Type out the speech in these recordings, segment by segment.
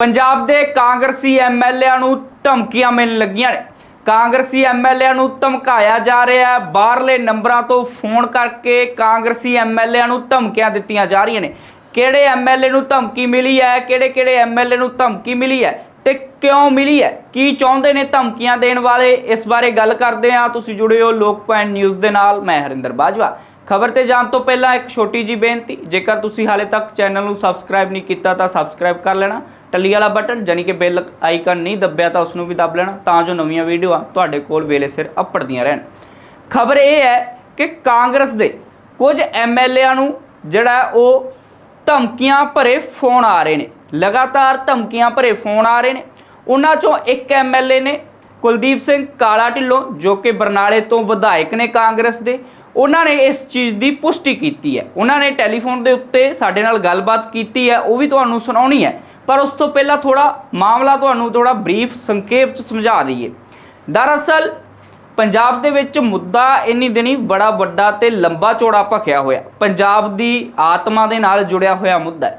ਪੰਜਾਬ ਦੇ ਕਾਂਗਰਸੀ ਐਮਐਲਏਆਂ ਨੂੰ ਧਮਕੀਆਂ ਮਿਲਣ ਲੱਗੀਆਂ ਨੇ। ਕਾਂਗਰਸੀ ਐਮਐਲਏਆਂ ਨੂੰ ਧਮਕਾਇਆ ਜਾ ਰਿਹਾ ਹੈ। ਬਾਹਰਲੇ ਨੰਬਰਾਂ ਤੋਂ ਫੋਨ ਕਰਕੇ ਕਾਂਗਰਸੀ ਐਮਐਲਏਆਂ ਨੂੰ ਧਮਕੀਆਂ ਦਿੱਤੀਆਂ ਜਾ ਰਹੀਆਂ ਨੇ। ਕਿਹੜੇ ਐਮਐਲਏ ਨੂੰ ਧਮਕੀ ਮਿਲੀ ਹੈ? ਕਿਹੜੇ ਕਿਹੜੇ ਐਮਐਲਏ ਨੂੰ ਧਮਕੀ ਮਿਲੀ ਹੈ? ਤੇ ਕਿਉਂ ਮਿਲੀ ਹੈ? ਕੀ ਚਾਹੁੰਦੇ ਨੇ ਧਮਕੀਆਂ ਦੇਣ ਵਾਲੇ? ਇਸ ਬਾਰੇ ਗੱਲ ਕਰਦੇ ਹਾਂ। ਤੁਸੀਂ ਜੁੜੇ ਹੋ ਲੋਕ ਪੁਆਇੰਟ ਨਿਊਜ਼ ਦੇ ਨਾਲ। ਮੈਂ ਹਰਿੰਦਰ ਬਾਜਵਾ। ਖਬਰ ਤੇ ਜਾਣ ਤੋਂ ਪਹਿਲਾਂ ਇੱਕ ਛੋਟੀ ਜੀ ਬੇਨਤੀ। ਜੇਕਰ ਤੁਸੀਂ ਹਾਲੇ ਤੱਕ ਚੈਨਲ ਨੂੰ ਸਬਸਕ੍ਰਾਈਬ ਨਹੀਂ ਕੀਤਾ ਤਾਂ ਸਬਸਕ੍ਰਾਈਬ ਕਰ ਲੈਣਾ। ਟੱਲੀ ਵਾਲਾ ਬਟਨ ਜਾਨੀ ਕਿ ਬੈਲ ਆਈਕਨ ਨਹੀਂ ਦੱਬਿਆ ਤਾਂ ਉਸ ਨੂੰ ਵੀ ਦੱਬ ਲੈਣਾ, ਤਾਂ ਜੋ ਨਵੀਆਂ ਵੀਡੀਓਆਂ ਤੁਹਾਡੇ ਕੋਲ ਵੇਲੇ ਸਿਰ ਅੱਪੜਦੀਆਂ ਰਹਿਣ। ਖਬਰ ਇਹ ਹੈ ਕਿ ਕਾਂਗਰਸ ਦੇ ਕੁਝ ਐਮਐਲਏਆਂ ਨੂੰ ਜਿਹੜਾ ਉਹ ਧਮਕੀਆਂ ਭਰੇ ਫੋਨ ਆ ਰਹੇ ਨੇ। ਲਗਾਤਾਰ ਧਮਕੀਆਂ ਭਰੇ ਫੋਨ ਆ ਰਹੇ ਨੇ। ਉਹਨਾਂ ਚੋਂ ਇੱਕ ਐਮਐਲਏ ਨੇ ਕੁਲਦੀਪ ਸਿੰਘ ਕਾਲਾ ਢਿੱਲੋਂ ਜੋ ਕਿ ਬਰਨਾਲੇ ਤੋਂ ਵਿਧਾਇਕ ਨੇ ਕਾਂਗਰਸ ਦੇ, ਉਹਨਾਂ ਨੇ ਇਸ ਚੀਜ਼ ਦੀ ਪੁਸ਼ਟੀ ਕੀਤੀ ਹੈ। ਉਹਨਾਂ ਨੇ ਟੈਲੀਫੋਨ ਦੇ ਉੱਤੇ ਸਾਡੇ ਨਾਲ ਗੱਲਬਾਤ ਕੀਤੀ ਹੈ, ਉਹ ਵੀ ਤੁਹਾਨੂੰ ਸੁਣਾਉਣੀ ਹੈ। ਪਰ ਉਸ ਤੋਂ ਪਹਿਲਾਂ ਥੋੜਾ ਮਾਮਲਾ ਤੁਹਾਨੂੰ ਥੋੜਾ ਬਰੀਫ ਸੰਖੇਪ ਚ ਸਮਝਾ ਦਈਏ। ਦਰਅਸਲ, ਪੰਜਾਬ ਦੇ ਵਿੱਚ ਮੁੱਦਾ ਇੰਨੀ ਦਿਨੀ ਬੜਾ ਵੱਡਾ ਤੇ ਲੰਬਾ ਚੌੜਾ ਭਖਿਆ ਹੋਇਆ। ਪੰਜਾਬ ਦੀ ਆਤਮਾ ਦੇ ਨਾਲ ਜੁੜਿਆ ਹੋਇਆ ਮੁੱਦਾ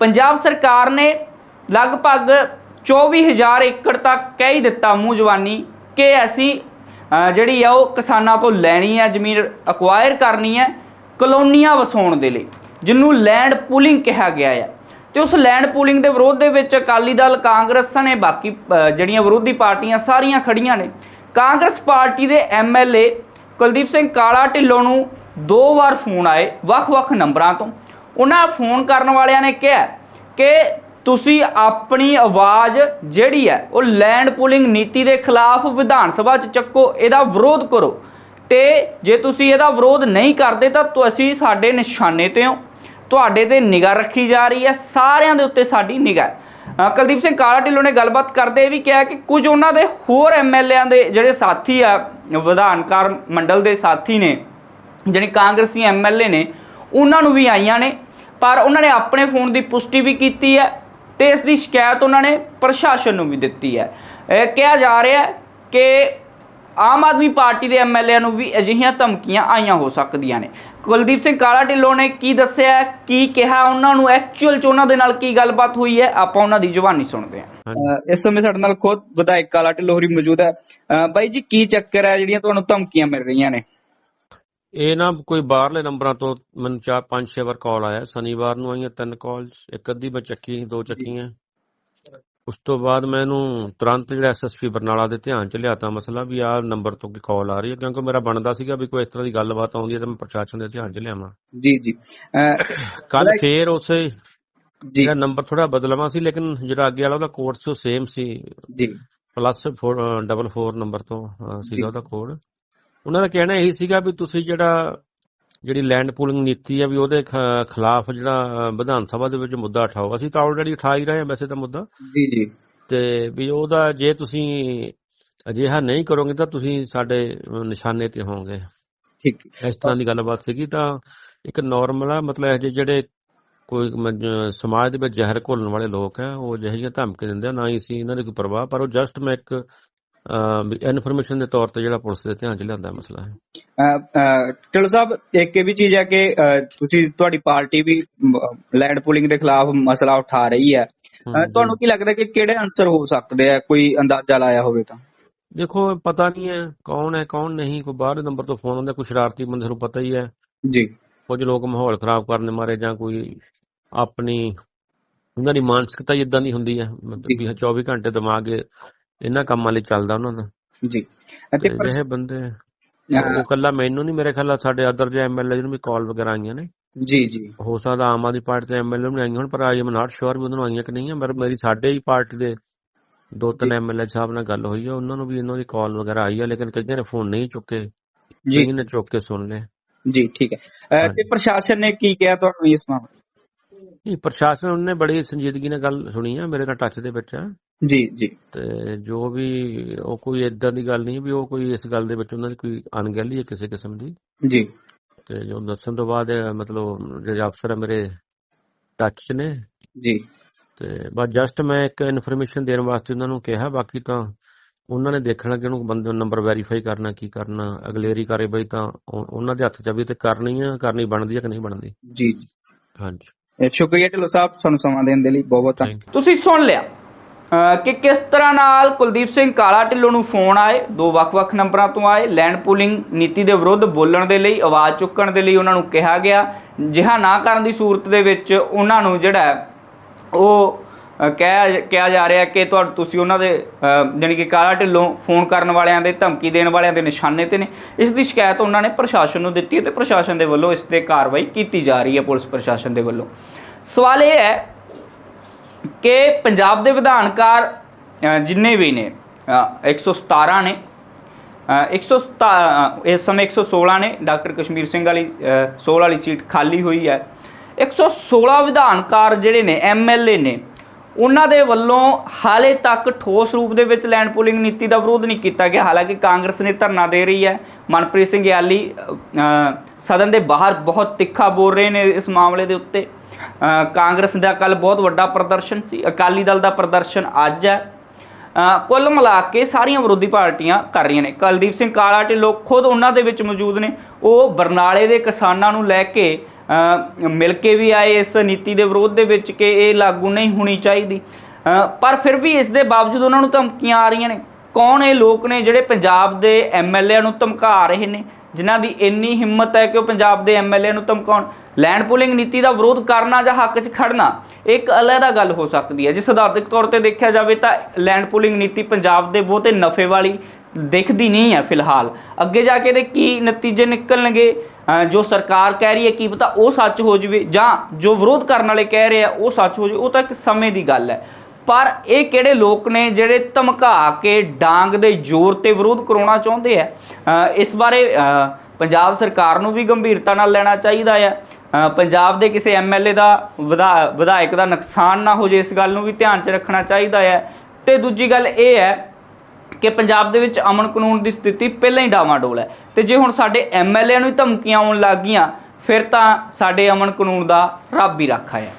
ਪੰਜਾਬ ਸਰਕਾਰ ਨੇ ਲਗਭਗ 24000 ਏਕੜ ਤੱਕ ਕਹਿ ਹੀ ਦਿੱਤਾ ਮੂੰਹ ਜਵਾਨੀ ਕਿ ਅਸੀਂ ਜਿਹੜੀ ਆ ਉਹ ਕਿਸਾਨਾਂ ਤੋਂ ਲੈਣੀ ਹੈ ਜ਼ਮੀਨ ਅਕਵਾਇਰ ਕਰਨੀ ਹੈ ਕਲੋਨੀਆਂ ਵਸਾਉਣ ਦੇ ਲਈ, ਜਿਹਨੂੰ ਲੈਂਡ ਪੂਲਿੰਗ ਕਿਹਾ ਗਿਆ ਹੈ ਤੇ ਉਸ ਲੈਂਡ ਪੂਲਿੰਗ ਦੇ ਵਿਰੋਧ ਦੇ ਵਿੱਚ ਅਕਾਲੀ ਦਲ, ਕਾਂਗਰਸ ਨੇ ਬਾਕੀ ਜਿਹੜੀਆਂ ਵਿਰੋਧੀ ਪਾਰਟੀਆਂ ਸਾਰੀਆਂ ਖੜੀਆਂ ਨੇ। ਕਾਂਗਰਸ ਪਾਰਟੀ ਦੇ ਐਮਐਲਏ ਕੁਲਦੀਪ ਸਿੰਘ ਕਾਲਾ ਢਿੱਲੋਂ ਨੂੰ ਦੋ ਵਾਰ ਫੋਨ ਆਏ ਵੱਖ-ਵੱਖ ਨੰਬਰਾਂ ਤੋਂ। ਉਹਨਾਂ ਫੋਨ ਕਰਨ ਵਾਲਿਆਂ ਨੇ ਕਿਹਾ ਕਿ ਤੁਸੀਂ ਆਪਣੀ ਆਵਾਜ਼ ਜਿਹੜੀ ਹੈ ਉਹ ਲੈਂਡ ਪੂਲਿੰਗ ਨੀਤੀ ਦੇ ਖਿਲਾਫ ਵਿਧਾਨ ਸਭਾ 'ਚ ਚੱਕੋ, ਇਹਦਾ ਵਿਰੋਧ ਕਰੋ। ਤੇ ਜੇ ਤੁਸੀਂ ਇਹਦਾ ਵਿਰੋਧ ਨਹੀਂ ਕਰਦੇ ਤਾਂ ਤੁਸੀਂ ਸਾਡੇ ਨਿਸ਼ਾਨੇ ਤੇ ਹੋ। ਤੁਹਾਡੇ ਤੇ ਨਿਗਾਹ ਰੱਖੀ ਜਾ ਰਹੀ ਹੈ, ਸਾਰਿਆਂ ਦੇ ਉੱਤੇ ਸਾਡੀ ਨਿਗਾਹ ਕੁਲਦੀਪ ਸਿੰਘ ਕਾਲਾ ਢਿੱਲੋਂ ਨੇ ਗੱਲਬਾਤ ਕਰਦੇ ਇਹ ਵੀ ਕਿਹਾ ਕਿ ਕੁਝ ਉਹਨਾਂ ਦੇ ਹੋਰ ਐਮਐਲਏਆਂ ਦੇ ਜਿਹੜੇ ਸਾਥੀ ਆ ਵਿਧਾਨਕਾਰ ਮੰਡਲ ਦੇ ਸਾਥੀ ਨੇ ਜਿਹੜੇ ਕਾਂਗਰਸੀ ਐਮਐਲਏ ਨੇ, ਉਹਨਾਂ ਨੂੰ ਵੀ ਆਈਆਂ ਨੇ, ਪਰ ਉਹਨਾਂ ਨੇ ਆਪਣੇ ਫੋਨ ਦੀ ਪੁਸ਼ਟੀ ਵੀ ਕੀਤੀ ਹੈ ਤੇ ਇਸ ਦੀ ਸ਼ਿਕਾਇਤ ਉਹਨਾਂ ਨੇ ਪ੍ਰਸ਼ਾਸਨ ਨੂੰ ਵੀ ਦਿੱਤੀ ਹੈ। ਇਹ ਕਿਹਾ ਜਾ ਰਿਹਾ ਹੈ ਕਿ ਆਮ ਆਦਮੀ ਪਾਰਟੀ ਦੇ ਐਮਐਲਏ ਨੂੰ ਵੀ ਅਜਿਹੀਆਂ ਧਮਕੀਆਂ ਆਈਆਂ ਹੋ ਸਕਦੀਆਂ ਨੇ। ਕੁਲਦੀਪ ਸਿੰਘ ਕਾਲਾ ਢਿੱਲੋਂ ਨੇ ਕੀ ਦੱਸਿਆ ਕੀ ਕਿਹਾ ਉਹਨਾਂ ਨੂੰ ਐਕਚੁਅਲ ਚ ਉਹਨਾਂ ਦੇ ਨਾਲ ਕੀ ਗੱਲਬਾਤ ਹੋਈ ਹੈ ਆਪਾਂ ਉਹਨਾਂ ਦੀ ਜ਼ੁਬਾਨੀ ਸੁਣਦੇ ਹਾਂ। ਇਸ ਸਮੇਂ ਸਾਡੇ ਨਾਲ ਖੁਦ ਵਿਧਾਇਕ ਕਾਲਾ ਢਿੱਲੋਂ ਹੋਰੀ ਮੌਜੂਦ ਹੈ। ਬਾਈ ਜੀ ਕੀ ਚੱਕਰ ਹੈ ਜਿਹੜੀਆਂ ਤੁਹਾਨੂੰ ਧਮਕੀਆਂ ਮਿਲ ਰਹੀਆਂ ਨੇ? ਇਹ ਨਾ ਕੋਈ ਬਾਹਰਲੇ ਨੰਬਰਾਂ ਤੋਂ ਮੈਨੂੰ ਚਾਰ ਪੰਜ ਛੇ ਵਾਰ ਕਾਲ ਆਇਆ। ਸ਼ਨੀਵਾਰ ਨੂੰ ਆਈਆਂ ਤਿੰਨ ਕਾਲਸ ਇੱਕ ਅੱਧੀ ਮੈਂ ਚੱਕੀ ਦੋ ਚੱਕੀਆਂ। ਉਸ ਤੋਂ ਬਾਅਦ ਮੈਨੂੰ ਤੁਰੰਤ ਜਿਹੜਾ ਐਸਐਸਪੀ ਬਰਨਾਲਾ ਦੇ ਧਿਆਨ ਚ ਲਿਆਤਾ ਮਸਲਾ ਵੀ ਆਹ ਨੰਬਰ ਤੋਂ ਕੀ ਕਾਲ ਆ ਰਹੀ ਹੈ ਕਿਉਂਕਿ ਮੇਰਾ ਬਣਦਾ ਸੀਗਾ ਵੀ ਕੋਈ ਇਸ ਤਰ੍ਹਾਂ ਦੀ ਗੱਲਬਾਤ ਆਉਂਦੀ ਹੈ ਤਾਂ ਮੈਂ ਪ੍ਰਸ਼ਾਸਨ ਦੇ ਧਿਆਨ ਚ ਲਿਆਵਾਂ। ਜੀ ਜੀ। ਕੱਲ ਫੇਰ ਉਸੇ ਜੀ। ਜਿਹੜਾ ਨੰਬਰ ਥੋੜਾ ਬਦਲਵਾ ਸੀ ਲੇਕਿਨ ਜਿਹੜਾ ਅੱਗੇ ਵਾਲਾ ਉਹਦਾ ਕੋਡ ਸੀ ਉਹ ਸੇਮ ਸੀ। ਜੀ। ਪਲੱਸ 4 ਨੰਬਰ ਤੋਂ ਸੀਗਾ ਉਹਦਾ ਕੋਡ ਉਹਨਾਂ ਦਾ ਕਹਿਣਾ ਇਹੀ ਸੀਗਾ ਵੀ ਤੁਸੀਂ ਜਿਹੜਾ ਜਿਹੜੀ ਲੈਂਡ ਪੂਲਿੰਗ ਨੀਤੀ ਹੈ ਵੀ ਉਹਦੇ ਖਿਲਾਫ ਜਿਹੜਾ ਵਿਧਾਨ ਸਭਾ ਦੇ ਵਿੱਚ ਮੁੱਦਾ ਉਠਾਓ। ਅਸੀਂ ਤਾਂ ਆਲਰੇਡੀ ਉਠਾ ਹੀ ਰਹੇ ਹਾਂ ਵੈਸੇ ਤਾਂ ਮੁੱਦਾ। ਜੀ ਜੀ। ਤੇ ਵੀ ਉਹਦਾ ਜੇ ਤੁਸੀਂ ਅਜਿਹਾ ਨਹੀਂ ਕਰੋਗੇ ਤਾਂ ਤੁਸੀਂ ਸਾਡੇ ਨਿਸ਼ਾਨੇ ਤੇ ਹੋਵੋਗੇ। ਠੀਕ। ਇਸ ਤਰ੍ਹਾਂ ਦੀ ਗੱਲਬਾਤ ਸੀਗੀ ਤਾਂ ਇੱਕ ਨਾਰਮਲ ਆ ਮਤਲਬ ਇਹ ਜਿਹੇ ਜਿਹੜੇ ਕੋਈ ਸਮਾਜ ਦੇ ਵਿੱਚ ਜ਼ਹਿਰ ਘੋਲਣ ਵਾਲੇ ਲੋਕ ਆ ਉਹ ਜਿਹੀਆਂ ਧਮਕੀ ਦਿੰਦੇ ਆ ਨਾ ਹੀ ਸੀ ਇਹਨਾਂ ਦੀ ਕੋਈ ਪਰਵਾਹ ਪਰ ਉਹ ਜਸਟ ਮੈਂ ਇੱਕ ਇਨਫੋਰਮੇਸ਼ਨ ਦੇ ਤੌਰ ਤੇ ਜਿਹੜਾ ਪੁਲਿਸ ਦੇ ਧਿਆਨ ਚ ਲਿਆਂਦਾ ਮਸਲਾ ਹੈ। ਢਿੱਲੋਂ ਸਾਹਿਬ ਇੱਕ ਇਹ ਵੀ ਚੀਜ਼ ਹੈ ਕਿ ਤੁਸੀਂ ਤੁਹਾਡੀ ਪਾਰਟੀ ਵੀ ਲੈਂਡ ਪੂਲਿੰਗ ਦੇ ਖਿਲਾਫ ਮਸਲਾ ਉਠਾ ਰਹੀ ਹੈ। ਤੁਹਾਨੂੰ ਕੀ ਲੱਗਦਾ ਕਿ ਕਿਹੜੇ ਆਨਸਰ ਹੋ ਸਕਦੇ ਆ? ਕੋਈ ਅੰਦਾਜ਼ਾ ਲਾਇਆ ਹੋਵੇ ਤਾਂ। ਦੇਖੋ ਪਤਾ ਨਹੀਂ ਹੈ ਕੌਣ ਹੈ ਕੌਣ ਨਹੀਂ। ਕੋਈ ਬਾਹਰਲੇ ਨੰਬਰ ਤੋਂ ਫੋਨ ਆਉਂਦਾ ਕੋਈ ਸ਼ਰਾਰਤੀ ਬੰਦੇ ਨੂੰ ਪਤਾ ਹੀ ਹੈ। ਜੀ। ਕੁਝ ਲੋਕ ਮਾਹੌਲ ਖਰਾਬ ਕਰਨ ਦੇ ਮਾਰੇ ਜਾਂ ਕੋਈ ਆਪਣੀ ਉਹਨਾਂ ਦੀ ਮਾਨਸਿਕਤਾ ਇਦਾਂ ਦੀ ਹੁੰਦੀ ਹੈ। ਵੀ 24 ਘੰਟੇ ਦਿਮਾਗ ਇਹਨਾਂ ਕੰਮਾਂ ਲਈ ਚੱਲਦਾ ਉਹਨਾਂ ਦਾ। ਜੀ। ਅਤੇ ਜਿਹੜੇ ਬੰਦੇ ਉਹ ਕੱਲਾ ਮੈਨੂੰ ਨਹੀਂ ਮੇਰੇ ਖਿਆਲ ਸਾਡੇ ਅਦਰ ਜੇ ਐਮਐਲਏ ਨੂੰ ਵੀ ਕਾਲ ਵਗੈਰਾ ਆਈਆਂ ਨੇ। ਜੀ ਜੀ। ਹੋ ਸਕਦਾ ਆਮ ਆਦਮੀ ਪਾਰਟੀ ਦੇ ਐਮਐਲਏ ਨੂੰ ਆਈਆਂ ਹੋਣ ਪਰ ਆਈ ਐਮ ਨਾਟ ਸ਼ੋਰ ਵੀ ਉਹਨਾਂ ਨੂੰ ਆਈਆਂ ਕਿ ਨਹੀਂ ਪਰ ਮੇਰੀ ਸਾਡੇ ਹੀ ਪਾਰਟੀ ਦੇ ਦੋ ਤਿੰਨ ਐਮਐਲਏ ਸਾਹਿਬ ਨਾਲ ਗੱਲ ਹੋਈ ਹੈ ਉਹਨਾਂ ਨੂੰ ਵੀ ਇਹਨਾਂ ਦੀ ਕਾਲ ਵਗੈਰਾ ਆਈ ਹੈ ਲੇਕਿਨ ਕਈਆਂ ਨੇ ਫੋਨ ਨਹੀਂ ਚੁੱਕੇ। ਜੀ। ਨੇ ਚੁੱਕ ਕੇ ਸੁਣ ਲਏ। ਜੀ ਠੀਕ ਹੈ। ਤੇ ਪ੍ਰਸ਼ਾਸਨ ਨੇ ਕੀ ਕਿਹਾ ਤੁਹਾਨੂੰ ਇਸ ਮਾਮਲੇ ਨਹੀਂ ਪ੍ਰਸ਼ਾਸਨ ਉਹਨੇ ਬੜੀ ਸੰਜੀਦਗੀ ਨਾਲ ਗੱਲ ਸੁਣੀ ਹੈ ਮੇਰੇ ਨਾਲ ਟੱਚ ਦੇ ਵਿੱਚ ਹੈ ਜੀ ਜੀ। ਤੇ ਜੋ ਵੀ ਉਹ ਕੋਈ ਇਦਾਂ ਦੀ ਗੱਲ ਨਹੀਂ ਵੀ ਉਹ ਕੋਈ ਇਸ ਗੱਲ ਦੇ ਵਿੱਚ ਉਹਨਾਂ ਦੀ ਕੋਈ ਅਣਗਹਿਲੀ ਹੈ ਕਿਸੇ ਕਿਸਮ ਦੀ। ਜੀ। ਤੇ ਜੋ ਦੱਸਣ ਤੋਂ ਬਾਅਦ ਮਤਲਬ ਜਿਹੜੇ ਅਫਸਰ ਮੇਰੇ ਟੱਚ 'ਚ ਨੇ। ਜੀ। ਤੇ ਬਸ ਜਸਟ ਮੈਂ ਇੱਕ ਇਨਫੋਰਮੇਸ਼ਨ ਦੇਣ ਵਾਸਤੇ ਉਹਨਾਂ ਨੂੰ ਕਿਹਾ ਬਾਕੀ ਤਾਂ ਉਹਨਾਂ ਨੇ ਦੇਖਣਾ ਕਿ ਉਹਨੂੰ ਬੰਦੇ ਨੰਬਰ ਵੈਰੀਫਾਈ ਕਰਨਾ ਕੀ ਕਰਨਾ ਅਗਲੇਰੀ ਕਾਰਵਾਈ ਤਾਂ ਉਹ- ਉਹਨਾਂ ਦੇ ਹੱਥ 'ਚ ਵੀ ਤੇ ਕਰਨੀ ਆ ਕਰਨੀ ਬਣਦੀ ਆ ਕਿ ਨਹੀਂ ਬਣਦੀ। ਜੀ ਜੀ। ਹਾਂਜੀ। ਇਹ ਸ਼ੁਕਰੀਆ ਢਿੱਲੋਂ ਸਾਹਿਬ ਸਾਨੂੰ ਸਮਾਂ ਦੇਣ ਦੇ ਲਈ ਬਹੁਤ ਬਹੁਤ ਥੈਂਕ ਯੂ ਤੁਸੀਂ ਸੁਣ ਲਿਆ। ਕਿ ਕਿਸ ਤਰ੍ਹਾਂ ਨਾਲ ਕੁਲਦੀਪ ਸਿੰਘ ਕਾਲਾ ਢਿੱਲੋਂ ਨੂੰ ਫੋਨ ਆਏ? ਦੋ ਵੱਖ-ਵੱਖ ਨੰਬਰਾਂ ਤੋਂ ਆਏ। ਲੈਂਡ ਪੂਲਿੰਗ ਨੀਤੀ ਦੇ ਵਿਰੁੱਧ ਬੋਲਣ ਦੇ ਲਈ ਆਵਾਜ਼ ਚੁੱਕਣ ਦੇ ਲਈ ਉਹਨਾਂ ਨੂੰ ਕਿਹਾ ਗਿਆ। ਜਿਹਾ ਨਾ ਕਰਨ ਦੀ ਸੂਰਤ ਦੇ ਵਿੱਚ ਉਹਨਾਂ ਨੂੰ ਜਿਹੜਾ ਉਹ ਕਹਿ ਕਿਹਾ ਜਾ ਰਿਹਾ ਕਿ ਤੁਹਾਡੇ ਤੁਸੀਂ ਉਹਨਾਂ ਦੇ ਅ, ਜਾਣੀ ਕਿ ਕਾਲਾ ਢਿੱਲੋਂ ਫੋਨ ਕਰਨ ਵਾਲਿਆਂ ਦੇ ਧਮਕੀ ਦੇਣ ਵਾਲਿਆਂ ਦੇ ਨਿਸ਼ਾਨੇ ਤੇ ਨੇ। ਇਸ ਦੀ ਸ਼ਿਕਾਇਤ ਉਹਨਾਂ ਨੇ ਪ੍ਰਸ਼ਾਸਨ ਨੂੰ ਦਿੱਤੀ ਹੈ ਤੇ ਪ੍ਰਸ਼ਾਸਨ ਦੇ ਵੱਲੋਂ ਇਸ ਤੇ ਕਾਰਵਾਈ ਕੀਤੀ ਜਾ ਰਹੀ ਹੈ ਪੁਲਿਸ ਪ੍ਰਸ਼ਾਸਨ ਦੇ ਵੱਲੋਂ। ਸਵਾਲ ਇਹ ਹੈ ਕਿ ਪੰਜਾਬ ਦੇ ਵਿਧਾਨਕਾਰ ਜਿੰਨੇ ਵੀ ਨੇ ਅ, 117 ਨੇ ਅ, 117 ਅ, ਇਸ ਸਮੇਂ 116 ਨੇ ਡਾਕਟਰ ਕਸ਼ਮੀਰ ਸਿੰਘ ਵਾਲੀ ਅ, 16 ਵਾਲੀ ਸੀਟ ਖਾਲੀ ਹੋਈ ਹੈ। 116 ਵਿਧਾਨਕਾਰ ਜਿਹੜੇ ਨੇ ਐਮਐਲਏ ਨੇ ਉਹਨਾਂ ਦੇ ਵੱਲੋਂ ਹਾਲੇ ਤੱਕ ਠੋਸ ਰੂਪ ਦੇ ਵਿੱਚ ਲੈਂਡ ਪੂਲਿੰਗ ਨੀਤੀ ਦਾ ਵਿਰੋਧ ਨਹੀਂ ਕੀਤਾ ਗਿਆ। ਹਾਲਾਂਕਿ ਕਾਂਗਰਸ ਨੇ ਧਰਨਾ ਦੇ ਰਹੀ ਹੈ। ਮਨਪ੍ਰੀਤ ਸਿੰਘ ਯਾਲੀ ਸਦਨ ਦੇ ਬਾਹਰ ਬਹੁਤ ਤਿੱਖਾ ਬੋਲ ਰਹੇ ਨੇ ਇਸ ਮਾਮਲੇ ਦੇ ਉੱਤੇ। ਕਾਂਗਰਸ ਦਾ ਕੱਲ ਬਹੁਤ ਵੱਡਾ ਪ੍ਰਦਰਸ਼ਨ ਸੀ, ਅਕਾਲੀ ਦਲ ਦਾ ਪ੍ਰਦਰਸ਼ਨ ਅੱਜ ਹੈ। ਕੁੱਲ ਮਿਲਾ ਕੇ ਸਾਰੀਆਂ ਵਿਰੋਧੀ ਪਾਰਟੀਆਂ ਕਰ ਰਹੀਆਂ ਨੇ। ਕੁਲਦੀਪ ਸਿੰਘ ਕਾਲਾ ਢਿੱਲੋਂ ਖੁਦ ਉਹਨਾਂ ਦੇ ਵਿੱਚ ਮੌਜੂਦ ਨੇ। ਉਹ ਬਰਨਾਲੇ ਦੇ ਕਿਸਾਨਾਂ ਨੂੰ ਲੈ ਕੇ ਮਿਲ ਕੇ ਵੀ ਆਏ ਇਸ ਨੀਤੀ ਦੇ ਵਿਰੋਧ ਦੇ ਵਿੱਚ ਕਿ ਇਹ ਲਾਗੂ ਨਹੀਂ ਹੋਣੀ ਚਾਹੀਦੀ। ਪਰ ਫਿਰ ਵੀ ਇਸ ਦੇ ਬਾਵਜੂਦ ਉਹਨਾਂ ਨੂੰ ਧਮਕੀਆਂ ਆ ਰਹੀਆਂ ਨੇ। ਕੌਣ ਇਹ ਲੋਕ ਨੇ ਜਿਹੜੇ ਪੰਜਾਬ ਦੇ ਐਮਐਲਏ ਨੂੰ ਧਮਕਾ ਰਹੇ ਨੇ? ਜਿਨ੍ਹਾਂ ਦੀ ਇੰਨੀ ਹਿੰਮਤ ਹੈ ਕਿ ਉਹ ਪੰਜਾਬ ਦੇ ਐਮਐਲਏ ਨੂੰ ਧਮਕਾਉਣ। ਲੈਂਡ ਪੂਲਿੰਗ ਨੀਤੀ ਦਾ ਵਿਰੋਧ ਕਰਨਾ ਜਾਂ ਹੱਕ 'ਚ ਖੜਨਾ ਇੱਕ ਅਲੱਗਾ ਗੱਲ ਹੋ ਸਕਦੀ ਹੈ। ਜੇ ਸਿਧਾਂਤਕ ਤੌਰ ਤੇ ਦੇਖਿਆ ਜਾਵੇ ਤਾਂ ਲੈਂਡ ਪੂਲਿੰਗ ਨੀਤੀ ਪੰਜਾਬ ਦੇ ਬਹੁਤੇ ਨਫੇ ਵਾਲੀ ਦਿਖਦੀ ਨਹੀਂ ਹੈ ਫਿਲਹਾਲ। ਅੱਗੇ ਜਾ ਕੇ ਇਹਦੇ ਕੀ ਨਤੀਜੇ ਨਿਕਲਣਗੇ? ਜੋ ਸਰਕਾਰ ਕਹਿ ਰਹੀ ਹੈ, ਕੀ ਪਤਾ ਉਹ ਸੱਚ ਹੋ ਜਵੇ ਜਾਂ ਜੋ ਵਿਰੋਧ ਕਰਨ ਵਾਲੇ ਕਹਿ ਰਹੇ ਆ, ਉਹ ਸੱਚ ਹੋ ਜਵੇ, ਉਹ ਤਾਂ ਇੱਕ ਸਮੇਂ ਦੀ ਗੱਲ ਹੈ। ਪਰ ਇਹ ਕਿਹੜੇ ਲੋਕ ਨੇ ਜਿਹੜੇ ਧਮਕਾ ਕੇ ਡਾਂਗ ਦੇ ਜ਼ੋਰ ਤੇ ਵਿਰੋਧ ਕਰਾਉਣਾ ਚਾਹੁੰਦੇ ਆ? ਇਸ ਬਾਰੇ ਪੰਜਾਬ ਸਰਕਾਰ ਨੂੰ ਵੀ ਗੰਭੀਰਤਾ ਨਾਲ ਲੈਣਾ ਚਾਹੀਦਾ ਹੈ ਪੰਜਾਬ ਦੇ ਕਿਸੇ ਐਮਐਲਏ ਦਾ ਵਿਧਾ- ਵਿਧਾਇਕ ਦਾ ਨੁਕਸਾਨ ਨਾ ਹੋ ਜੇ, ਇਸ ਗੱਲ ਨੂੰ ਵੀ ਧਿਆਨ 'ਚ ਰੱਖਣਾ ਚਾਹੀਦਾ ਹੈ ਤੇ ਦੂਜੀ ਗੱਲ ਇਹ ਹੈ ਕਿ ਪੰਜਾਬ ਦੇ ਵਿੱਚ ਅਮਨ ਕਾਨੂੰਨ ਦੀ ਸਥਿਤੀ ਪਹਿਲਾਂ ਹੀ ਡਾਵਾਂਡੋਲ ਹੈ। ਤੇ ਜੇ ਹੁਣ ਸਾਡੇ ਐਮਐਲਏ ਨੂੰ ਹੀ ਧਮਕੀਆਂ ਆਉਣ ਲੱਗ ਗਈਆਂ, ਫਿਰ ਤਾਂ ਸਾਡੇ ਅਮਨ ਕਾਨੂੰਨ ਦਾ ਰੱਬ ਹੀ ਰਾਖਾ ਹੈ